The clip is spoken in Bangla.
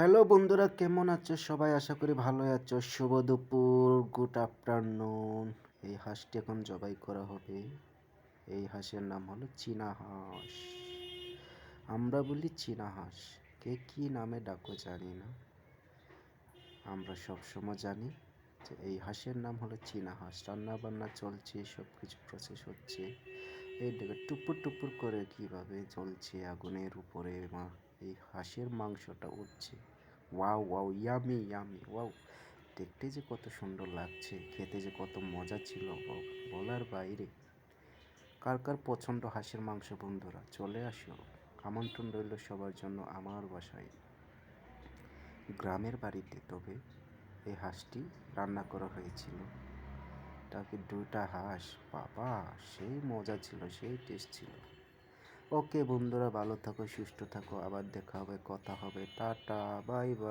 হ্যালো বন্ধুরা, কেমন আছো? সবাই আশা করি ভালো আছো। শুভ দুপুর, গুড আফটারনুন। এই হাঁসটি এখন জবাই করা হবে। এই হাঁসের নাম হলো চীনা হাঁস। আমরা বলি চীনা হাঁস। কে কি নামে ডাকো জানি না। আমরা সবসময় জানি যে এই হাঁসের নাম হলো চীনা হাঁস। রান্না বান্না চলছে সব কিছু প্রসেস হচ্ছে। এই দেখো, টুপুর টুপুর করে কীভাবে জ্বলছে আগুনের উপরে মা, এই হাঁসের মাংসটা উঠছে wow wow, yummy yummy, wow. দেখতে যে কত সুন্দর লাগছে, খেতে যে কত মজা ছিল বলার বাইরে। কার কার পছন্দ হাঁসের মাংস বন্ধুরা, চলে আসো। আমন্ত্রণ রইল সবার জন্য আমার বাসায়। গ্রামের বাড়িতে তবে এই হাঁসটি রান্না করা হয়েছিল। তাকে দুটা হাঁস? বাবা, সেই মজা ছিল, সেই টেস্ট ছিল। ওকে বন্ধুরা, ভালো থাকো, সুস্থ থাকো, আবার দেখা হবে, কথা হবে, টাটা বাই বাই